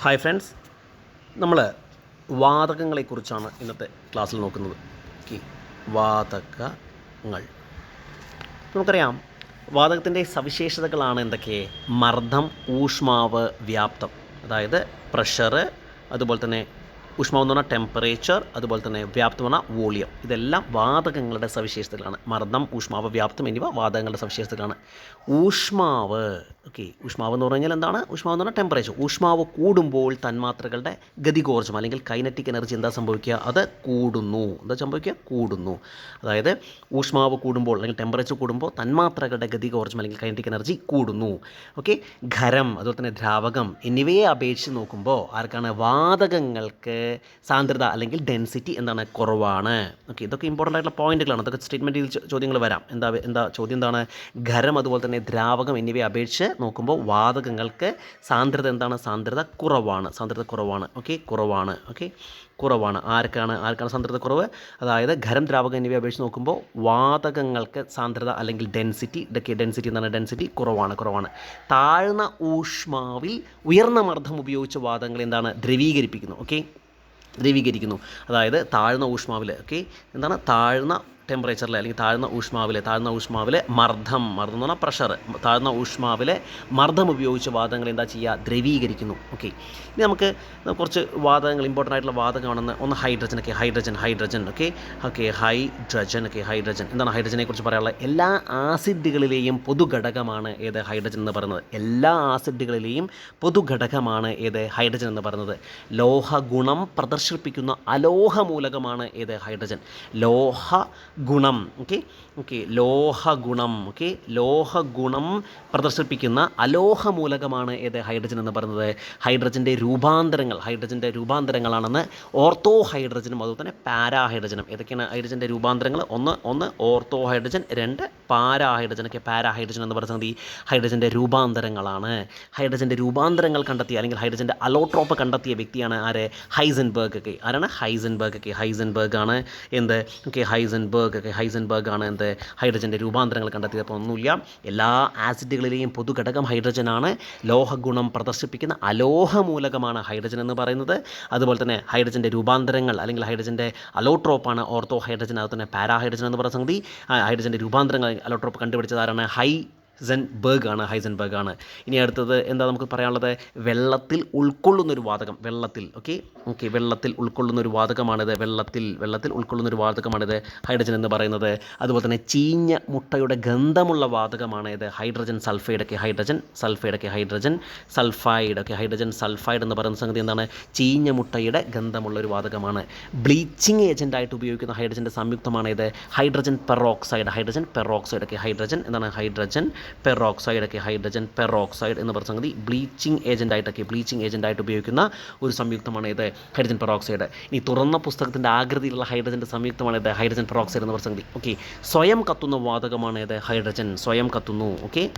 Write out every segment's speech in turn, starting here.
Hi friends നമ്മൾ വാതകങ്ങളെക്കുറിച്ചാണ് ഇന്നത്തെ ക്ലാസ്സിൽ നോക്കുന്നത്. ഓക്കെ. വാതകങ്ങൾ. നമുക്കറിയാം വാതകത്തിന്റെ സവിശേഷതകളാണ് എന്തൊക്കെ? മർദ്ദം ഊഷ്മാവ് വ്യാപ്തം. അതായത് പ്രഷറ് അതുപോലെ തന്നെ ഊഷ്മാവ് എന്ന് പറഞ്ഞാൽ ടെമ്പറേച്ചർ അതുപോലെ തന്നെ വ്യാപ്തം എന്ന് പറഞ്ഞാൽ വോളിയം. ഇതെല്ലാം വാതകങ്ങളുടെ സവിശേഷതകളാണ്. മർദ്ദം ഊഷ്മാവ് വ്യാപ്തം എന്നിവ വാതകങ്ങളുടെ സവിശേഷതകളാണ്. ഊഷ്മാവ് ഓക്കെ ഊഷ്മാവ് എന്ന് പറഞ്ഞാൽ എന്താണ്? ഊഷ്മാവ് എന്ന് പറഞ്ഞാൽ ടെമ്പറേച്ചർ ഊഷ്മാവ് കൂടുമ്പോൾ തന്മാത്രകളുടെ ഗതികോർജം അല്ലെങ്കിൽ കൈനറ്റിക് എനർജി എന്താ സംഭവിക്കുക? അത് കൂടുന്നു. എന്താ സംഭവിക്കുക? കൂടുന്നു. അതായത് ഊഷ്മാവ് കൂടുമ്പോൾ അല്ലെങ്കിൽ ടെമ്പറേച്ചർ കൂടുമ്പോൾ തന്മാത്രകളുടെ ഗതികോർജം അല്ലെങ്കിൽ കൈനറ്റിക് എനർജി കൂടുന്നു. ഓക്കെ ഖരം അതുപോലെ തന്നെ ദ്രാവകം എന്നിവയെ അപേക്ഷിച്ച് നോക്കുമ്പോൾ ആർക്കാണ്? വാതകങ്ങൾക്ക് സാന്ദ്രത അല്ലെങ്കിൽ ഡെൻസിറ്റി എന്താണ്? കുറവാണ്. ഓക്കെ ഇതൊക്കെ ഇമ്പോർട്ടന്റ് ആയിട്ടുള്ള പോയിന്റുകളാണ് അതൊക്കെ സ്റ്റേറ്റ്മെന്റിൽ ചോദ്യങ്ങൾ വരാം. എന്താ എന്താ ചോദ്യം എന്താണ്? ഖരം അതുപോലെ തന്നെ ദ്രാവകം എന്നിവയെ അപേക്ഷിച്ച് നോക്കുമ്പോൾ വാതകങ്ങൾക്ക് സാന്ദ്രത എന്താണ്? സാന്ദ്രത കുറവാണ്. സാന്ദ്രത കുറവാണ്. ഓക്കെ കുറവാണ്. ഓക്കെ കുറവാണ്. ആർക്കാണ്? ആർക്കാണ് സാന്ദ്രത കുറവ്? അതായത് ഖരം ദ്രാവകം എന്നിവയെ അപേക്ഷിച്ച് നോക്കുമ്പോൾ വാതകങ്ങൾക്ക് സാന്ദ്രത അല്ലെങ്കിൽ ഡെൻസിറ്റി ഇതൊക്കെ ഡെൻസിറ്റി എന്താണ് ഡെൻസിറ്റി കുറവാണ് കുറവാണ്. താഴ്ന്ന ഊഷ്മാവിൽ ഉയർന്ന മർദ്ദം ഉപയോഗിച്ച് വാതകങ്ങൾ എന്താണ്? ദ്രവീകരിപ്പിക്കുന്നു. ഓക്കെ ദ്രവീകരിക്കുന്നു. അതായത് താഴ്ന്ന ഊഷ്മാവിൽ ഓക്കെ എന്താണ്? താഴ്ന്ന ടെമ്പറേച്ചറിൽ അല്ലെങ്കിൽ താഴ്ന്ന ഊഷ്മാവിലെ താഴ്ന്ന ഊഷ്മാവിലെ മർദ്ദം മർദ്ദം എന്ന് പറഞ്ഞാൽ പ്രഷർ താഴ്ന്ന ഊഷ്മാവിലെ മർദ്ദം ഉപയോഗിച്ച് വാതകങ്ങൾ എന്താ ചെയ്യുക? ദ്രവീകരിക്കുന്നു. ഓക്കെ ഇനി നമുക്ക് കുറച്ച് വാതകങ്ങൾ ഇമ്പോർട്ടന്റ് ആയിട്ടുള്ള വാതകമാണെന്ന് ഒന്ന് ഹൈഡ്രജൻ ഒക്കെ hydrogen hydrogen okay okay hydrogen ഒക്കെ ഹൈഡ്രജൻ എന്താണ് ഹൈഡ്രജനെ കുറിച്ച് പറയാനുള്ളത്? എല്ലാ ആസിഡുകളിലെയും പൊതുഘടകമാണ് ഏത് ഹൈഡ്രജൻ എന്ന് പറയുന്നത്? എല്ലാ ആസിഡുകളിലെയും പൊതുഘടകമാണ് ഏത് ഹൈഡ്രജൻ എന്ന് പറയുന്നത്? ലോഹ ഗുണം പ്രദർശിപ്പിക്കുന്ന അലോഹ മൂലകമാണ് ഏത് ഹൈഡ്രജൻ ലോഹ ഗുണം ഓക്കെ ഓക്കെ ലോഹഗുണം ഓക്കെ ലോഹഗുണം പ്രദർശിപ്പിക്കുന്ന അലോഹ മൂലകമാണ് ഏത് ഹൈഡ്രജൻ എന്ന് പറയുന്നത്? ഹൈഡ്രജന്റെ രൂപാന്തരങ്ങൾ ഹൈഡ്രജന്റെ രൂപാന്തരങ്ങളാണെന്ന് ഓർത്തോ ഹൈഡ്രജനും അതുപോലെ തന്നെ പാരാ ഹൈഡ്രജനും ഏതൊക്കെയാണ് ഹൈഡ്രജന്റെ രൂപാന്തരങ്ങൾ? ഒന്ന് ഒന്ന് ഓർത്തോ ഹൈഡ്രജൻ രണ്ട് പാരാ ഹൈഡ്രജൻ ഒക്കെ പാരാ ഹൈഡ്രജൻ എന്ന് പറയുന്നത് ഈ ഹൈഡ്രജന്റെ രൂപാന്തരങ്ങളാണ്. ഹൈഡ്രജന്റെ രൂപാന്തരങ്ങൾ കണ്ടെത്തിയ അല്ലെങ്കിൽ ഹൈഡ്രജന്റെ അലോട്രോപ്പ് കണ്ടെത്തിയ വ്യക്തിയാണ് ആര്? ഹൈസൻബർഗ് ഒക്കെ. ആരാണ്? ഹൈസൻബർഗ് ഒക്കെ. ഹൈസൻബർഗ് ആണ് എന്ത്? ഓക്കെ ഹൈസൻബർഗ് ഹൈസൻബർഗ് ആണ് എന്ത് ഹൈഡ്രജന്റെ രൂപാന്തരങ്ങൾ കണ്ടെത്തിയപ്പോൾ ഒന്നുമില്ല. എല്ലാ ആസിഡുകളിലെയും പൊതുഘടകം ഹൈഡ്രജനാണ് ലോഹഗുണം പ്രദർശിപ്പിക്കുന്ന അലോഹ മൂലകമാണ് ഹൈഡ്രജൻ എന്ന് പറയുന്നത്. അതുപോലെ തന്നെ ഹൈഡ്രജന്റെ രൂപാന്തരങ്ങൾ അല്ലെങ്കിൽ ഹൈഡ്രജന്റെ അലോട്രോപ്പാണ് ഓർത്തോ ഹൈഡ്രജൻ അതുപോലെ തന്നെ പാരാ ഹൈഡ്രജൻ എന്ന് പറയുന്ന സംഗതി. ഹൈഡ്രജന്റെ രൂപാന്തരങ്ങൾ അലോട്രോപ്പ് കണ്ടുപിടിച്ചത് ആരാണ്? ഹൈ ഹൈസൻബർഗ് ആണ് ഹൈസൻബർഗ് ആണ് ഇനി അടുത്തത് എന്താ നമുക്ക് പറയാനുള്ളത്? വെള്ളത്തിൽ ഉൾക്കൊള്ളുന്ന ഒരു വാതകം വെള്ളത്തിൽ ഓക്കെ ഓക്കെ വെള്ളത്തിൽ ഉൾക്കൊള്ളുന്ന ഒരു വാതകമാണിത്. വെള്ളത്തിൽ വെള്ളത്തിൽ ഉൾക്കൊള്ളുന്ന ഒരു വാതകമാണിത്. ഹൈഡ്രജൻ എന്ന് പറയുന്നത്. അതുപോലെ തന്നെ ചീഞ്ഞ മുട്ടയുടെ ഗന്ധമുള്ള വാതകമാണ് ഇത് hydrogen sulphide okay hydrogen sulphide okay hydrogen sulphide okay hydrogen sulphide എന്ന് പറയുന്ന സംഗതി എന്താണ്? ചീഞ്ഞ മുട്ടയുടെ ഗന്ധമുള്ള ഒരു വാതകമാണ്. ബ്ലീച്ചിങ് ഏജന്റായിട്ട് ഉപയോഗിക്കുന്ന ഹൈഡ്രജന്റെ സംയുക്തമാണ് ഇത് ഹൈഡ്രജൻ പെറോക്സൈഡ് ഹൈഡ്രജൻ പെറോക്സൈഡ് ഒക്കെ ഹൈഡ്രജൻ എന്താണ്? ഹൈഡ്രജൻ പെറോക്സൈഡ് ഒക്കെ ഹൈഡ്രജൻ പെറോക്സൈഡ് എന്ന് പറഞ്ഞ സംഗതി ബ്ലീച്ചിങ് ഏജന്റായിട്ടൊക്കെ ബ്ലീച്ചിങ് ഏജന്റായിട്ട് ഉപയോഗിക്കുന്ന ഒരു സംയുക്തമാണ് ഹൈഡ്രജൻ പെറോക്സൈഡ്. ഇനി തുറന്ന പുസ്തകത്തിന്റെ ആകൃതിയിലുള്ള ഹൈഡ്രജന്റെ സംയുക്തമാണ് ഹൈഡ്രജൻ പെറോക്സൈഡ് എന്ന് പറഞ്ഞ സംഗതി. ഓക്കെ സ്വയം കത്തുന്ന വാതകമാണ് ഹൈഡ്രജൻ. സ്വയം കത്തുന്നു. ഓക്കെ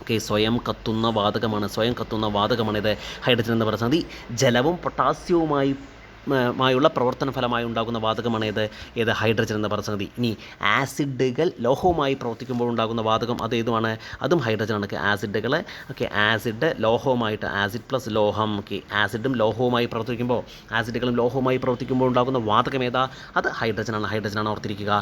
ഓക്കെ സ്വയം കത്തുന്ന വാതകമാണ് സ്വയം കത്തുന്ന വാതകമാണ് ഇത് ഹൈഡ്രജൻ എന്ന് മതി ജലവും പൊട്ടാസ്യവുമായി മായുള്ള പ്രവർത്തന ഫലമായി ഉണ്ടാകുന്ന വാതകമാണ് ഏത് ഏത് ഹൈഡ്രജൻ എന്ന പറഞ്ഞ ഇനി ആസിഡുകൾ ലോഹവുമായി പ്രവർത്തിക്കുമ്പോൾ ഉണ്ടാകുന്ന വാതകം അത് ഏതുമാണ് അതും ഹൈഡ്രജൻ ആണ് ആസിഡുകൾ ഓക്കെ ആസിഡ് ലോഹവുമായിട്ട് ആസിഡ് പ്ലസ് ലോഹം ഓക്കെ ആസിഡും ലോഹവുമായി പ്രവർത്തിക്കുമ്പോൾ ആസിഡുകളും ലോഹവുമായി പ്രവർത്തിക്കുമ്പോൾ ഉണ്ടാകുന്ന വാതകം ഏതാ അത് ഹൈഡ്രജനാണ് ഹൈഡ്രജനാണ് ഓർത്തിരിക്കുക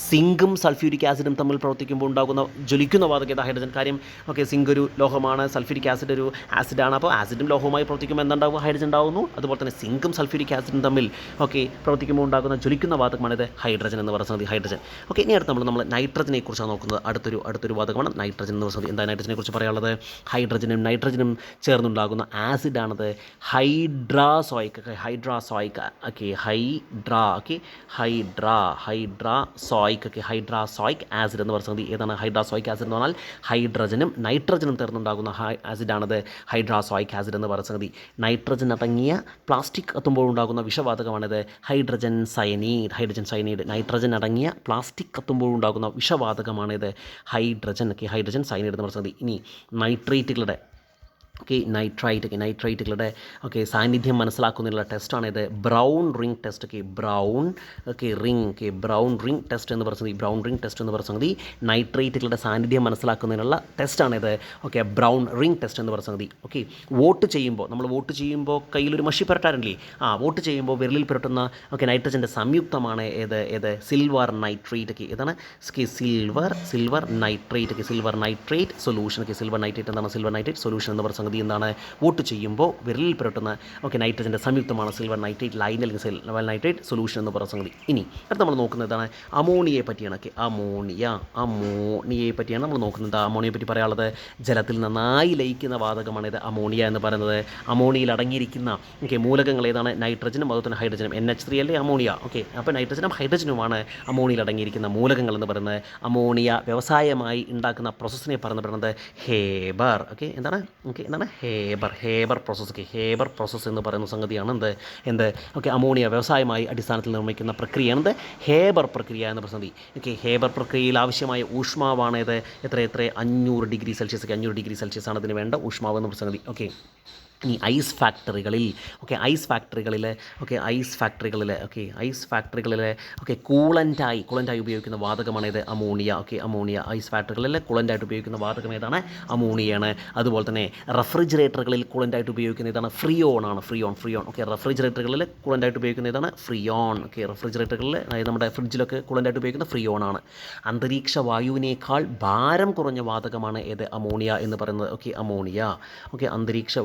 സിങ്കും സൾഫ്യൂരിക് ആസിഡും തമ്മിൽ പ്രവർത്തിക്കുമ്പോൾ ഉണ്ടാകുന്ന ജ്വലിക്കുന്ന വാതകം ഏതാ ഹൈഡ്രജൻ കാര്യം ഓക്കെ സിങ്ക് ഒരു ലോഹമാണ് സൾഫ്യൂരിക് ആസിഡ് ഒരു ആസിഡാണ് അപ്പോൾ ആസിഡും ലോഹവുമായി പ്രവർത്തിക്കുമ്പോൾ എന്താണ്ടാവും ഹൈഡ്രജൻ ഉണ്ടാകുന്നു അതുപോലെ തന്നെ സിങ്കും സൾഫ്യൂരിക് ആസിഡും തമ്മിൽ ഓക്കെ പ്രവർത്തിക്കുമ്പോൾ ഉണ്ടാകുന്ന ജ്വലിക്കുന്ന വാതകമാണിത് ഹൈഡ്രജൻ എന്ന് പറയുന്നത് ഹൈഡ്രജൻ. ഓക്കെ ഇനി അടുത്ത് നമ്മൾ നമ്മൾ നൈട്രജനെ കുറിച്ചാണ് നോക്കുന്നത്. അടുത്തൊരു അടുത്തൊരു വാതകമാണ് നൈട്രജൻ എന്ന് പറയുന്നത് എന്താ നൈട്രജനെ കുറിച്ച് പറയാനുള്ളത്? ഹൈഡ്രജനും നൈട്രജനും ചേർന്നുണ്ടാകുന്ന ആസിഡാണത് hydrazoic hydrazoic okay hydra okay hydra hydrazoic okay hydrazoic acid എന്ന് പറയുന്നത് ഏതാണ്? ഹൈഡ്രാസോയിക് ആസിഡ് എന്ന് പറഞ്ഞാൽ ഹൈഡ്രജനും നൈട്രജനും ചേർന്നുണ്ടാകുന്ന ഹൈ ആസിഡാണത് ഹൈഡ്രാസോയിക് ആസിഡ് എന്ന് പറയുന്നത് നൈട്രജൻ അടങ്ങിയ പ്ലാസ്റ്റിക് എത്തുമ്പോൾ ഉണ്ടാകുന്ന വിഷവാതകമാണിത്. Hydrogen cyanide hydrogen cyanide nitrogen അടങ്ങിയ പ്ലാസ്റ്റിക് കത്തുമ്പോൾ ഉണ്ടാകുന്ന വിഷവാതകമാണിത്. ഹൈഡ്രജൻ ഒക്കെ ഹൈഡ്രജൻ സയനൈഡ് എന്ന് പറഞ്ഞാൽ ഇനി നൈട്രേറ്റുകളുടെ ഓക്കെ നൈട്രൈറ്റ് ഒക്കെ നൈട്രൈറ്റുകളുടെ ഓക്കെ സാന്നിധ്യം മനസ്സിലാക്കുന്നതിനുള്ള ടെസ്റ്റാണ് ഇത്. ബ്രൗൺ റിംഗ് ടെസ്റ്റ് ഒക്കെ brown okay ring okay brown ring test എന്ന് പറയുന്നത് ബ്രൗൺ റിംഗ് ടെസ്റ്റ് എന്ന് പറയുന്നത് നൈട്രേറ്റുകളുടെ സാന്നിധ്യം മനസ്സിലാക്കുന്നതിനുള്ള ടെസ്റ്റാണ് ഇത്. ഓക്കെ ബ്രൗൺ റിംഗ് ടെസ്റ്റ് എന്ന് പറയുന്നത് ഓക്കെ വോട്ട് ചെയ്യുമ്പോൾ നമ്മൾ വോട്ട് ചെയ്യുമ്പോൾ കയ്യിലൊരു മഷി പുരട്ടാറില്ലേ? ആ വോട്ട് ചെയ്യുമ്പോൾ വിരലിൽ പുരട്ടുന്ന ഓക്കെ നൈട്രജന്റെ സംയുക്തമാണ് ഏത് ഏത്? സിൽവർ നൈട്രേറ്റ് ഒക്കെ ഇതാണ്. സിൽവർ സിൽവർ നൈട്രേറ്റ് ഒക്കെ സിൽവർ നൈട്രേറ്റ് സൊല്യൂഷൻ ഒക്കെ സിൽവർ നൈട്രേറ്റ് എന്താണ്? സിൽവർ നൈട്രേറ്റ് സൊല്യൂഷൻ എന്ന് പറയുന്ന സംഗതി എന്താണ് വോട്ട് ചെയ്യുമ്പോൾ വിരലിൽ പുരട്ടുന്ന ഓക്കെ നൈട്രജന്റെ സംയുക്തമാണ് സിൽവർ നൈട്രേറ്റ് ലൈൻ അല്ലെങ്കിൽ സിൽവർ നൈട്രേറ്റ് സൊല്യൂഷൻ എന്ന് പറയുന്ന സംഗതി. ഇനി അടുത്ത് നമ്മൾ നോക്കുന്നത് നോക്കുന്നതാണ് അമോണിയയെ പറ്റിയാണ്. ഓക്കെ അമോണിയ അമോണിയയെ പറ്റിയാണ് നമ്മൾ നോക്കുന്നത്. അമോണിയയെ പറ്റി പറയാനുള്ളത് ജലത്തിൽ നന്നായി ലയിക്കുന്ന വാതകമാണ് ഇത്. അമോണിയ എന്ന് പറയുന്നത് അമോണിയയിൽ അടങ്ങിയിരിക്കുന്ന ഓക്കെ മൂലകങ്ങൾ ഏതാണ്? നൈട്രജനും അതുപോലെ ഹൈഡ്രജനും എൻ എച്ച് ത്രീ അല്ലേ അമോണിയ ഓക്കെ അപ്പോൾ നൈട്രജനും ഹൈഡ്രജനുമാണ് അമോണിയയിൽ അടങ്ങിയിരിക്കുന്ന മൂലകങ്ങൾ എന്ന് പറയുന്നത്. അമോണിയ വ്യവസായമായി ഉണ്ടാക്കുന്ന പ്രോസസ്സിനെ പറഞ്ഞു പറയുന്നത് ഹേബർ ഓക്കെ എന്താണ്? ഓക്കെ എന്താണ് Haber. Haber process Haber process എന്ന് പറയുന്ന സംഗതിയാണ് എന്ത്? എന്ത്? ഓക്കെ അമോണിയ വ്യവസായമായി അടിസ്ഥാനത്തിൽ നിർമ്മിക്കുന്ന പ്രക്രിയയാണ് എന്ത്? ഹേബർ പ്രക്രിയ എന്ന പ്രസന്ധി ഓക്കെ ഹേബർ പ്രക്രിയയിൽ ആവശ്യമായ ഊഷ്മാവാണ് ഇത് എത്ര എത്ര? അഞ്ഞൂറ് ഡിഗ്രി സെൽഷ്യസ്. അഞ്ഞൂറ് ഡിഗ്രി സെൽഷ്യസ് ആണ് അതിന് വേണ്ട ഊഷ്മാവ് എന്ന പ്രസംഗതി ഓക്കെ. ഈ ഐസ് ഫാക്ടറികളിൽ ഓക്കെ ഐസ് ഫാക്ടറികളിൽ ഓക്കെ ഐസ് ഫാക്ടറികളിൽ ഓക്കെ ഐസ് ഫാക്ടറികളിൽ ഓക്കെ കൂളന്റായി കൂളന്റായി ഉപയോഗിക്കുന്ന വാതകമാണ് ഇത് അമോണിയ ഓക്കെ അമോണിയ ഐസ് ഫാക്ടറികളിൽ കൂളന്റായിട്ട് ഉപയോഗിക്കുന്ന വാതകം ഏതാണ്? അമോണിയാണ് അതുപോലെ തന്നെ റെഫ്രിജറേറ്ററുകളിൽ കൂളന്റായിട്ട് ഉപയോഗിക്കുന്ന ഇതാണ് ഫ്രിയോൺ ആണ്. Freon Freon. ഓക്കെ റെഫ്രിജറേറ്ററുകളിൽ കൂളന്റായിട്ട് ഉപയോഗിക്കുന്ന ഇതാണ് ഫ്രിയോൺ. ഓക്കെ റെഫ്രിജറേറ്ററുകളിൽ അതായത് നമ്മുടെ ഫ്രിഡ്ജിലൊക്കെ കൂളന്റായിട്ട് ഉപയോഗിക്കുന്ന ഫ്രിയോൺ ആണ്. അന്തരീക്ഷ വായുവിനേക്കാൾ ഭാരം കുറഞ്ഞ വാതകമാണ് ഏത്? അമോണിയ എന്ന് പറയുന്നത്. Okay ammonia. ഓക്കെ അന്തരീക്ഷ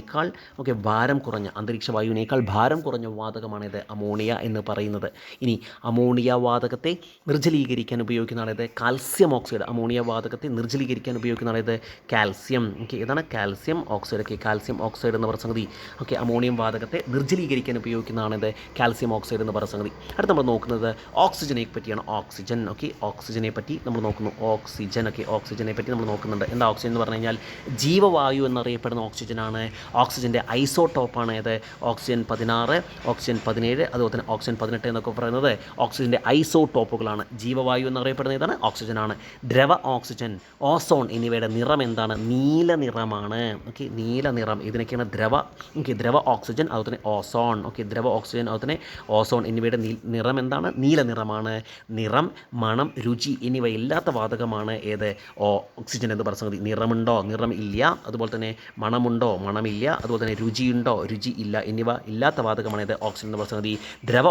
വായുവിനേക്കാൾ ഓക്കെ ഭാരം കുറഞ്ഞ അന്തരീക്ഷ വായുവിനേക്കാൾ ഭാരം കുറഞ്ഞ വാതകമാണ് ഇത് അമോണിയ എന്ന് പറയുന്നത്. ഇനി അമോണിയ വാതകത്തെ നിർജലീകരിക്കാൻ ഉപയോഗിക്കുന്നതാണ് ഇത് കാൽസ്യം ഓക്സൈഡ്. അമോണിയ വാതകത്തെ നിർജലീകരിക്കാൻ ഉപയോഗിക്കുന്നതാണ് ഇത് കാൽസ്യം. ഓക്കെ ഇതാണ് calcium oxide. Okay calcium oxide എന്ന് പറയുന്ന സംഗതി. ഓക്കെ അമോണിയം വാതകത്തെ നിർജലീകരിക്കാൻ ഉപയോഗിക്കുന്നതാണ് ഇത് കാൽസ്യം ഓക്സൈഡ് എന്ന് പറയുന്ന സംഗതി. അടുത്ത് നമ്മൾ നോക്കുന്നത് ഓക്സിജനെ പറ്റിയാണ്. ഓക്സിജൻ ഓക്കെ ഓക്സിജനെ പറ്റി നമ്മൾ നോക്കുന്നു. ഓക്സിജൻ ഓക്കെ ഓക്സിജനെ പറ്റി നമ്മൾ നോക്കുന്നുണ്ട്. എന്താ ഓക്സിജൻ എന്ന് പറഞ്ഞു കഴിഞ്ഞാൽ ജീവവായു എന്നറിയപ്പെടുന്ന ഓക്സിജനാണ്. ഓക്സിജന്റെ ഐസോടോപ്പാണ് ഏത്? ഓക്സിജൻ പതിനാറ് ഓക്സിജൻ പതിനേഴ് അതുപോലെ തന്നെ ഓക്സിജൻ പതിനെട്ട് എന്നൊക്കെ പറയുന്നത് ഓക്സിജന്റെ ഐസോടോപ്പുകളാണ്. ജീവവായു എന്നറിയപ്പെടുന്ന ഇതാണ് ഓക്സിജനാണ്. ദ്രവ ഓക്സിജൻ ഓസോൺ എന്നിവയുടെ നിറം എന്താണ്? നീല നിറമാണ്. ഓക്കെ നീല നിറം. ഇതിനൊക്കെയാണ് ദ്രവ. ഓക്കെ ദ്രവ ഓക്സിജൻ അതുപോലെ തന്നെ ഓസോൺ. ഓക്കെ ദ്രവ ഓക്സിജൻ അതുപോലെ തന്നെ ഓസോൺ എന്നിവയുടെ നിറം എന്താണ്? നീല നിറമാണ്. നിറം മണം രുചി എന്നിവ ഇല്ലാത്ത വാതകമാണ് ഏത്? ഓക്സിജൻ എന്ന് പറയുന്ന സംഗതി. നിറമുണ്ടോ? നിറം ഇല്ല അതുപോലെ തന്നെ മണമുണ്ടോ? മണമില്ല. അതുപോലെ തന്നെ രുചിയുണ്ടോ രുചി ഇല്ല. എന്നിവ ഇല്ലാത്ത വാതകമാണ് ഇത് ഓക്സിജൻ എന്ന് പറയുന്നത്. ദ്രവ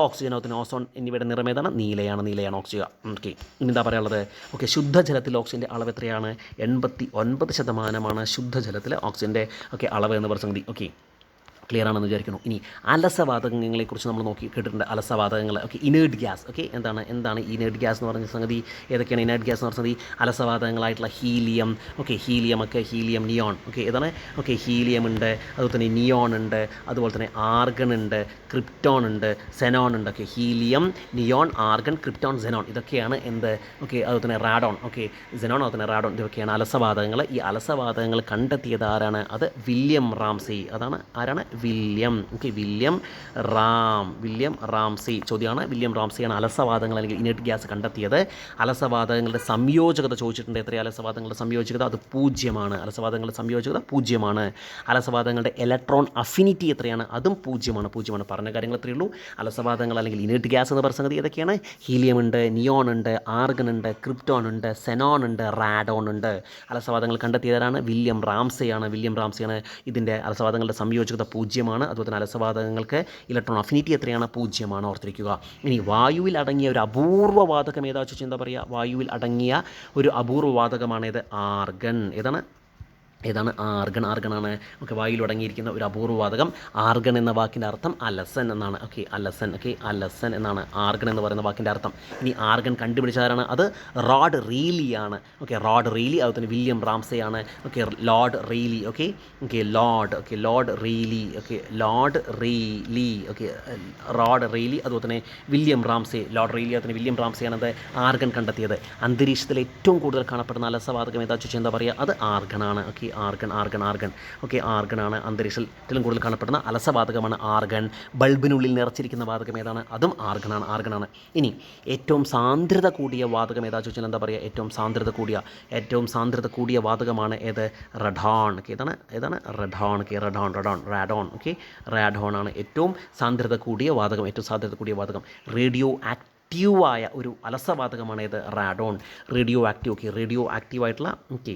തന്നെ ഓസോൺ എന്നിവയുടെ നിറമേതാണ്? നീലയാണ്. നീലയാണ് ഓക്സിജൻ. ഓക്കെ. ഇനി എന്താ പറയാനുള്ളത്? ഓക്കെ ശുദ്ധജലത്തിൽ ഓക്സിജന്റെ അളവ് എത്രയാണ്? എൺപത്തി ഒൻപത് ശതമാനമാണ് ശുദ്ധജലത്തിൽ ഓക്സിജന്റെ ഒക്കെ അളവ് എന്ന് പറയുന്നത് ഓക്കെ. ക്ലിയർ ആണെന്ന് വിചാരിക്കുന്നു. ഇനി അലസവാതകങ്ങളെക്കുറിച്ച് നമ്മൾ നോക്കി കേട്ടിട്ടുണ്ട്. അലസവാതകങ്ങൾ ഓക്കെ ഇനേർട്ട് ഗ്യാസ് ഓക്കെ എന്താണ് എന്താണ് ഇനേർട്ട് ഗ്യാസ് എന്ന് പറഞ്ഞ സംഗതി? ഏതൊക്കെയാണ് ഇനേർട്ട് ഗ്യാസ് എന്ന് പറഞ്ഞ സംഗതി? അലസവാതകങ്ങളായിട്ടുള്ള ഹീലിയം ഓക്കെ ഹീലിയം ഒക്കെ ഹീലിയം നിയോൺ ഓക്കെ ഏതാണ്? ഓക്കെ ഹീലിയം ഉണ്ട് അതുപോലെ തന്നെ നിയോൺ ഉണ്ട് അതുപോലെ തന്നെ ആർഗൺ ഉണ്ട് ക്രിപ്റ്റോൺ ഉണ്ട് സെനോൺ ഉണ്ട് okay helium neon argon krypton xenon ഇതൊക്കെയാണ് എന്ത് ഓക്കെ അതുപോലെ തന്നെ റാഡോൺ ഓക്കെ സെനോൺ അതുപോലെ തന്നെ റാഡോൺ ഇതൊക്കെയാണ് അലസവാതകങ്ങൾ. ഈ അലസവാതകങ്ങൾ കണ്ടെത്തിയത് ആരാണ്? അത് വില്യം റാംസി അതാണ് ആരാണ്? William. Okay William Ram William Ramsay. ചോദ്യമാണ് വില്യം റാംസിയാണ് അലസവാദങ്ങൾ അല്ലെങ്കിൽ ഇനേറ്റ് ഗ്യാസ് കണ്ടെത്തിയത്. അലസവാദങ്ങളുടെ സംയോജകത ചോദിച്ചിട്ടുണ്ട്. എത്ര അലസവാദങ്ങളുടെ സംയോജകത? അത് പൂജ്യമാണ്. അലസവാദങ്ങളുടെ സംയോജകത പൂജ്യമാണ്. അലസവാദങ്ങളുടെ ഇലക്ട്രോൺ അഫിനിറ്റി എത്രയാണ്? അതും പൂജ്യമാണ്. പൂജ്യമാണ് പറഞ്ഞ കാര്യങ്ങൾ എത്രയേ ഉള്ളൂ. അലസവാദങ്ങൾ അല്ലെങ്കിൽ ഇനേറ്റ് ഗ്യാസ് എന്ന് പറഞ്ഞ സംഗതി ഏതൊക്കെയാണ്? ഹീലിയം ഉണ്ട് നിയോൺ ഉണ്ട് ആർഗൺ ഉണ്ട് ക്രിപ്റ്റോൺ ഉണ്ട് സെനോൺ ഉണ്ട് റാഡോൺ ഉണ്ട്. അലസവാദങ്ങൾ കണ്ടെത്തിയതാണ് വില്യം റാംസെയാണ്. വില്യം റാംസെയാണ് ഇതിന്റെ അലസവാദങ്ങളുടെ സംയോജകത പൂജ്യമാണ്. അതുപോലെ തന്നെ അലസവാതകങ്ങൾക്ക് ഇലക്ട്രോൺ അഫിനിറ്റി എത്രയാണ്? പൂജ്യമാണ്. ഓർത്തിരിക്കുക. ഇനി വായുവിൽ അടങ്ങിയ ഒരു അപൂർവ വാതകം ഏതാ ചോദിച്ചാൽ എന്താ പറയുക വായുവിൽ അടങ്ങിയ ഒരു അപൂർവ വാതകമാണ് ഏത് ആർഗൺ. ഏതാണ്? ഏതാണ്? ആർഗൺ. ആർഗണാണ് ഓക്കെ വായിൽ അടങ്ങിയിരിക്കുന്ന ഒരു അപൂർവ വാതകം. ആർഗൺ എന്ന വാക്കിന്റെ അർത്ഥം അലസൻ എന്നാണ്. ഓക്കെ അലസൻ. ഓക്കെ അലസൻ എന്നാണ് ആർഗൺ എന്ന് പറയുന്ന വാക്കിന്റെ അർത്ഥം. ഇനി ആർഗൺ കണ്ടുപിടിച്ചതാരാണ് അത് റോഡ് ആണ്. ഓക്കെ റോഡ് റീലി അതുപോലെ തന്നെ വില്യം ആണ്. Okay Lord Rayleigh. Okay okay Lord. Okay Lord Rayleigh. Okay Lord Rayleigh. Okay Lord Rayleigh അതുപോലെ തന്നെ വില്യം റാംസെ. ലോർഡ് റീലി അതുപോലെ തന്നെ വില്യം റാംസെയാണ് അത് ആർഗൺ കണ്ടെത്തിയത്. അന്തരീക്ഷത്തിൽ ഏറ്റവും കൂടുതൽ കാണപ്പെടുന്ന അലസവാതകം ഏതാ ചോദിച്ചാൽ എന്താ പറയുക? അത് ആർഗണാണ് okay okay argon argon argon. Okay ആണ് അന്തരീക്ഷത്തിലും കൂടുതൽ കാണപ്പെടുന്ന അലസവാതകമാണ് ആർഗൺ. ബൾബിനുള്ളിൽ നിറച്ചിരിക്കുന്ന വാതകം ഏതാണ്? അതും ആർഗണാണ് ആർഗണാണ്. ഇനി ഏറ്റവും സാന്ദ്രത കൂടിയ വാതകം ഏതാ? ചോദിച്ചാൽ എന്താ പറയുക ഏറ്റവും സാന്ദ്രത കൂടിയ ഏറ്റവും സാന്ദ്രത കൂടിയ വാതകമാണ് ഏത്? റഡോൺ. ഓക്കെ ഏതാണ് ഏതാണ്? Radon. Okay radon radon radon. Okay radon ആണ് ഏറ്റവും സാന്ദ്രത കൂടിയ വാതകം ഏറ്റവും സാന്ദ്രത കൂടിയ വാതകം. റേഡിയോ ആക്റ്റീവായ ഒരു അലസവാതകമാണ് ഏത്? Radon. Radioactive okay radio ആക്റ്റീവായിട്ടുള്ള ഓക്കെ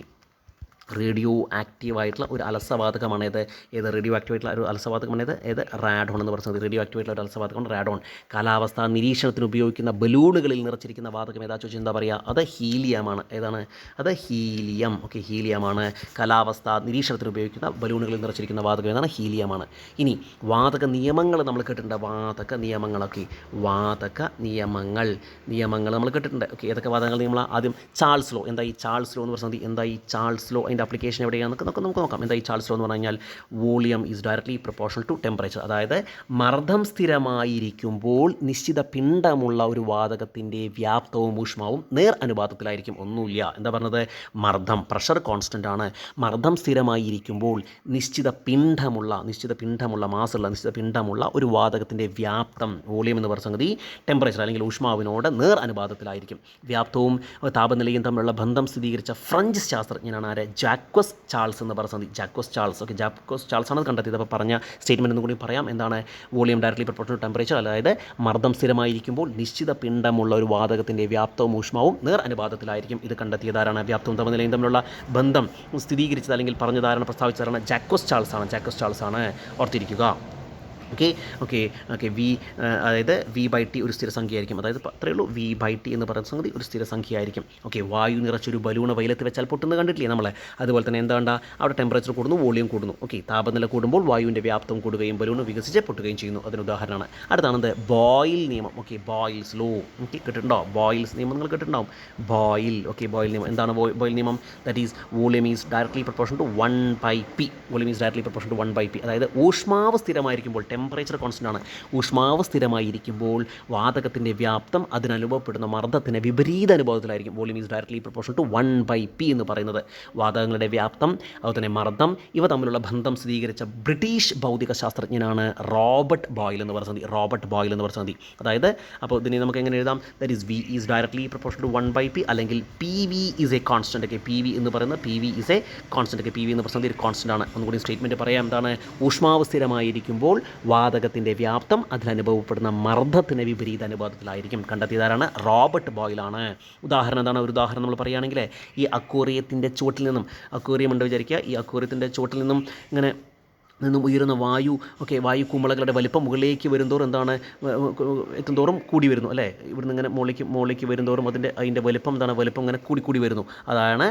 റേഡിയോ ആക്റ്റീവ് ആയിട്ടുള്ള ഒരു അലസവാതകമാണ്. ഏത് ഏത് റേഡിയോ ആക്റ്റീവായിട്ടുള്ള ഒരു അലസവാതകമാണ്? ഏത് ഏത്? റാഡോൺ എന്ന് പറയുന്നത് റേഡിയോ ആക്റ്റീവ് ആയിട്ടുള്ള ഒരു അലസവാതകമാണ് റാഡോൺ കാലാവസ്ഥാ നിരീക്ഷണത്തിന് ഉപയോഗിക്കുന്ന ബലൂണുകളിൽ നിറച്ചിരിക്കുന്ന വാതകം ഏതാ ചോദിച്ചാൽ എന്താ പറയുക അത് ഹീലിയമാണ്. ഏതാണ്? അത് ഹീലിയം. ഓക്കെ ഹീലിയമാണ്. കാലാവസ്ഥാ നിരീക്ഷണത്തിന് ഉപയോഗിക്കുന്ന ബലൂണുകളിൽ നിറച്ചിരിക്കുന്ന വാതകം ഏതാണ്? ഹീലിയമാണ്. ഇനി വാതക നിയമങ്ങൾ നമ്മൾ കേട്ടിട്ടുണ്ട്. വാതക നിയമങ്ങളൊക്കെ വാതക നിയമങ്ങൾ. നിയമങ്ങൾ നമ്മൾ കേട്ടിട്ടുണ്ട്. ഓക്കെ ഏതൊക്കെ വാതകങ്ങൾ നിയമങ്ങൾ ആദ്യം ചാൾസ് ലോ. എന്താ ഈ ചാൾസ് ലോ എന്ന് പറഞ്ഞാൽ എന്താ ഈ ചാൾസ് ലോ അതിന്റെ അപ്ലിക്കേഷൻ എവിടെയാണെന്നൊക്കെ നമുക്ക് നമുക്ക് നോക്കാം. എന്താ ഈ ചാൾസ് എന്ന് പറഞ്ഞു കഴിഞ്ഞാൽ volume is directly proportional to temperature അതായത് മർദ്ദം സ്ഥിരമായിരിക്കുമ്പോൾ നിശ്ചിത പിണ്ഡമുള്ള ഒരു വാതകത്തിന്റെ വ്യാപ്തവും ഊഷ്മാവും നേർ അനുപാതത്തിലായിരിക്കും. ഒന്നുമില്ല. എന്താ പറഞ്ഞത്? മർദ്ദം പ്രഷർ കോൺസ്റ്റന്റ് ആണ്. മർദ്ദം സ്ഥിരമായിരിക്കുമ്പോൾ നിശ്ചിത പിണ്ഡമുള്ള നിശ്ചിത പിണ്ഡമുള്ള മാസുള്ള നിശ്ചിത പിണ്ഡമുള്ള ഒരു വാതകത്തിന്റെ വ്യാപ്തം വോളിയം എന്ന് പറഞ്ഞ സംഗതി ടെമ്പറേച്ചർ അല്ലെങ്കിൽ ഊഷ്മാവിനോട് നേർ അനുപാതത്തിലായിരിക്കും. വ്യാപ്തവും താപനിലയും തമ്മിലുള്ള ബന്ധം സ്ഥിരീകരിച്ച ഫ്രഞ്ച് ശാസ്ത്രജ്ഞനാണ് ആര്? ജാക്വസ് ചാൾസ് എന്ന് പറഞ്ഞ സന്ധി Jacques Charles. Okay Jacques Charles ആണ് കണ്ടെത്തിയത്. അപ്പോൾ പറഞ്ഞ സ്റ്റേറ്റ്മെന്റ് ഒന്നും കൂടി പറയാം. എന്താണ് വോളിയം ഡയറക്ട്ലി ടു ടെമ്പറേച്ചർ അതായത് മർദ്ദം സ്ഥിരമായിരിക്കുമ്പോൾ നിശ്ചിത പിണ്ഡമുള്ള ഒരു വാതകത്തിന്റെ വ്യാപ്തവും ഊഷ്മാവും നേർ അനുപാതത്തിലായിരിക്കും ഇത് കണ്ടെത്തിയതാരാണ് വ്യാപ്തവും താപനിലയും തമ്മിലുള്ള ബന്ധം സ്ഥിരീകരിച്ചത് അല്ലെങ്കിൽ പറഞ്ഞതാരാണ് പ്രസ്താവിച്ചതാരാണ് ജാക്വസ് ചാൾസ് ആണ്. ജാക്വസ് ചാൾസ് ആണ് ഓർത്തിരിക്കുക. ഓക്കെ ഓക്കെ ഓക്കെ വി അതായത് വി ബൈ ടി ഒരു സ്ഥിരസംഖ്യയായിരിക്കും അതായത് അത്രയേ ഉള്ളൂ. വി ബൈ ടി എന്ന് പറയുന്ന സംഗതി ഒരു സ്ഥിരസംഖ്യയായിരിക്കും ഓക്കെ വായു നിറച്ചൊരു ബലൂണ് വെയിലത്ത് വെച്ചാൽ പൊട്ടുന്നത് കണ്ടിട്ടില്ലേ നമ്മളെ? അതുപോലെ തന്നെ എന്താണ്ട? അവിടെ ടെമ്പറേച്ചർ കൂടുന്നു വോളിയം കൂടുന്നു. ഓക്കെ താപനില കൂടുമ്പോൾ വായുവിന്റെ വ്യാപ്തം കൂടുകയും ബലൂണ് വികസിച്ച് പൊട്ടുകയും ചെയ്യുന്നു. അതിന് ഉദാഹരണമാണ്. അടുത്താണത് ബോയിൽ നിയമം. ഓക്കെ ബോയിൽസ് ലോ ഓക്കെ കേട്ടിട്ടുണ്ടോ? ബോയിൽസ് നിയമം നിങ്ങൾ കേട്ടിട്ടുണ്ടാവും. ബോയിൽ ഓക്കെ ബോയിൽ നിയമം. എന്താണ് ബോയിൽ നിയമം? That is volume is directly proportion to one by P volume is directly proportion to one by P അതായത് ഊഷ്മാവ് സ്ഥിരമായിരിക്കുമ്പോൾ ടെമ്പറേച്ചർ കോൺസ്റ്റന്റ് ആണ്. ഊഷ്മാവ് സ്ഥിരമായിരിക്കുമ്പോൾ വാതകത്തിന്റെ വ്യാപ്തം അതിനനുഭവപ്പെടുന്ന മർദ്ദത്തിന് വിപരീത അനുഭവത്തിലായിരിക്കും. Volume is directly proportion to one by P എന്ന് പറയുന്നത്. വാതകങ്ങളുടെ വ്യാപ്തം അതുപോലെ മർദ്ദം ഇവ തമ്മിലുള്ള ബന്ധം സ്ഥിരീകരിച്ച ബ്രിട്ടീഷ് ഭൗതിക ശാസ്ത്രജ്ഞനാണ് റോബർട്ട് ബോയിൽ എന്ന് പറയുന്നത് റോബർട്ട് ബോയിൽ എന്ന് പറയുന്നത് അതായത് അപ്പോൾ ഇതിനെ നമുക്ക് എങ്ങനെ എഴുതാം? That is V is directly proportion to one by P അല്ലെങ്കിൽ P V is a constant ഒക്കെ പി വി എന്ന് പറയുന്നത് P V is a constant ഒക്കെ പി വി എന്ന് പറയുന്നത് ഒരു കോൺസ്റ്റന്റ് ആണ്. ഒന്നുകൂടി സ്റ്റേറ്റ്മെന്റ് പറയാം. എന്താണ്? ഊഷ്മാവ് സ്ഥിരമായിരിക്കുമ്പോൾ വാതകത്തിന്റെ വ്യാപ്തം അതിലനുഭവപ്പെടുന്ന മർദ്ദത്തിന് വിപരീത അനുപാതത്തിലായിരിക്കും. കണ്ടെത്തിയതാരാണ്? റോബർട്ട് ബോയിലാണ്. ഉദാഹരണം എന്താണ്? ഒരു ഉദാഹരണം നമ്മൾ പറയുകയാണെങ്കിൽ ഈ അക്വേറിയത്തിന്റെ ചുവട്ടിൽ നിന്നും അക്വേറിയം ഉണ്ട് വിചാരിക്കുക. ഈ അക്വേറിയത്തിന്റെ ചുവട്ടിൽ നിന്നും ഇങ്ങനെ നിന്നും ഉയരുന്ന വായു ഓക്കെ വായു കുമ്പളകളുടെ വലിപ്പം മുകളിലേക്ക് വരുന്തോറും എന്താണ് എത്തുന്തോറും കൂടി വരുന്നു അല്ലേ? ഇവിടുന്ന് ഇങ്ങനെ മുകളിലേക്ക് മുകളിലേക്ക് വരുന്തോറും അതിന്റെ അതിന്റെ വലിപ്പം എന്താണ് വലിപ്പം ഇങ്ങനെ കൂടി കൂടി വരുന്നു. അതാണ്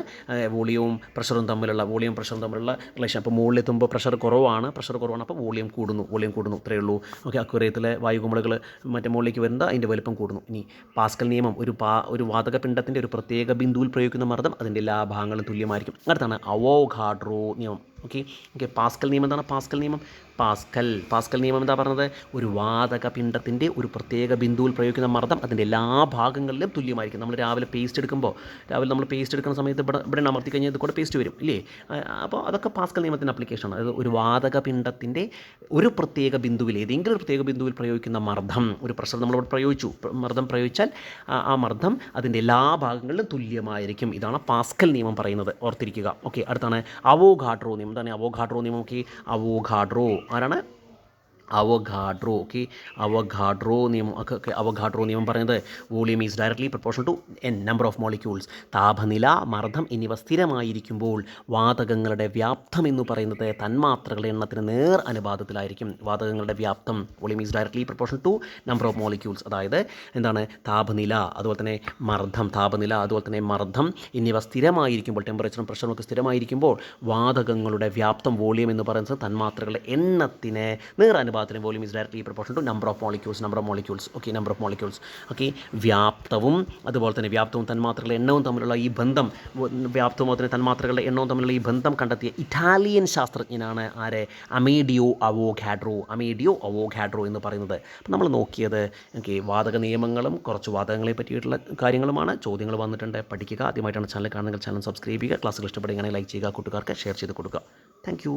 വോളിയവും പ്രഷറും തമ്മിലുള്ള വോളിയം പ്രഷറും തമ്മിലുള്ള റിലേഷൻ അപ്പോൾ മുകളിലെത്തുമ്പോൾ പ്രഷർ കുറവാണ് പ്രഷർ കുറവാണ് അപ്പോൾ വോളിയം കൂടുന്നു വോളിയം കൂടുന്നു ഇത്രയേ ഉള്ളൂ. ഓക്കെ അക്വേറിയത്തിലെ വായു കുമ്പളകൾ മറ്റേ മുകളിലേക്ക് വരുന്നത് അതിന്റെ വലിപ്പം കൂടുന്നു. ഇനി പാസ്കൽ നിയമം ഒരു പാ ഒരു വാതകപിണ്ഡത്തിന്റെ ഒരു പ്രത്യേക ബിന്ദുവിൽ പ്രയോഗിക്കുന്ന മർദ്ദം അതിന്റെ എല്ലാ ഭാഗങ്ങളും തുല്യമായിരിക്കും. അടുത്താണ് അവോഘാഡ്രോ നിയമം. ഓക്കെ ഓക്കെ പാസ്കൽ നിയമം എന്താണ് പാസ്കൽ നിയമം പാസ്കൽ. പാസ്കൽ നിയമം എന്താ പറഞ്ഞത്? ഒരു വാതക പിണ്ഡത്തിന്റെ ഒരു പ്രത്യേക ബിന്ദുവിൽ പ്രയോഗിക്കുന്ന മർദ്ദം അതിന്റെ എല്ലാ ഭാഗങ്ങളിലും തുല്യമായിരിക്കും. നമ്മൾ രാവിലെ പേസ്റ്റ് എടുക്കുമ്പോൾ രാവിലെ നമ്മൾ പേസ്റ്റ് എടുക്കുന്ന സമയത്ത് ഇവിടെ ഇവിടെ അമർത്തി കഴിഞ്ഞാൽ ഇത് കൂടെ പേസ്റ്റ് വരും ഇല്ലേ? അപ്പോൾ അതൊക്കെ പാസ്കൽ നിയമത്തിന്റെ അപ്ലിക്കേഷനാണ് അതായത് ഒരു വാതക പിണ്ഡത്തിന്റെ ഒരു പ്രത്യേക ബിന്ദുവിൽ ഏതെങ്കിലും പ്രത്യേക ബിന്ദുവിൽ പ്രയോഗിക്കുന്ന മർദ്ദം ഒരു പ്രഷർ നമ്മളിവിടെ പ്രയോഗിച്ചു. മർദ്ദം പ്രയോഗിച്ചാൽ ആ മർദ്ദം അതിന്റെ എല്ലാ ഭാഗങ്ങളിലും തുല്യമായിരിക്കും. ഇതാണ് പാസ്കൽ നിയമം പറയുന്നത്. ഓർത്തിരിക്കുക. ഓക്കെ അടുത്താണ് അവോഘാഡ്രോ നിയമം. എന്താണ് അവോഘാഡ്രോ നിയമം? Okay Avogadro. ആരാണ്? അവഗാഡ്രോ. ഓക്കെ അവഗാഡ്രോ നിയമം അവഗാഡ്രോ നിയമം പറയുന്നത് volume is directly proportion to N number of molecules താപനില മർദ്ദം എന്നിവ സ്ഥിരമായിരിക്കുമ്പോൾ വാതകങ്ങളുടെ വ്യാപ്തം എന്ന് പറയുന്നത് തന്മാത്രകളുടെ എണ്ണത്തിന് നേർ അനുപാതത്തിലായിരിക്കും. വാതകങ്ങളുടെ വ്യാപ്തം volume is directly proportion to number of molecules അതായത് എന്താണ്? താപനില അതുപോലെ തന്നെ മർദ്ദം താപനില അതുപോലെ തന്നെ മർദ്ദം എന്നിവ സ്ഥിരമായിരിക്കുമ്പോൾ ടെമ്പറേച്ചറും പ്രഷറും ഒക്കെ സ്ഥിരമായിരിക്കുമ്പോൾ വാതകങ്ങളുടെ വ്യാപ്തം വോളിയം എന്ന് പറയുന്നത് തന്മാത്രകളുടെ എണ്ണത്തിന് നേർ അനുപാതത്തിലും volume is directly proportion to number of molecules number of molecules okay number of molecules okay വ്യാപ്തവും അതുപോലെ തന്നെ വ്യാപ്തവും തന്മാത്രകളുടെ എണ്ണവും തമ്മിലുള്ള ഈ ബന്ധം വ്യാപ്തവും തന്നെ തന്മാത്രകളുടെ എണ്ണവും തമ്മിലുള്ള ഈ ബന്ധം കണ്ടെത്തിയ ഇറ്റാലിയൻ ശാസ്ത്രജ്ഞനാണ് ആരെ? അമേഡിയോ അവോഗാഡ്രോ അമേഡിയോ അവോഗാഡ്രോ എന്ന് പറയുന്നത്. അപ്പം നമ്മൾ നോക്കിയത് ഓക്കെ വാതക നിയമങ്ങളും കുറച്ച് വാതകങ്ങളെ പറ്റിയിട്ടുള്ള കാര്യങ്ങളുമാണ്. ചോദ്യങ്ങൾ വന്നിട്ടുണ്ട്. പഠിക്കുക. ആദ്യമായിട്ടാണ് ചാനൽ കാണുന്നെങ്കിൽ ചാനൽ സബ്സ്ക്രൈബ് ചെയ്യുക. ക്ലാസ്സുകൾ ഇഷ്ടപ്പെടുകയാണെങ്കിൽ ലൈക്ക് ചെയ്യുക. കൂട്ടുകാർക്ക് ഷെയർ ചെയ്ത് കൊടുക്കുക. താങ്ക്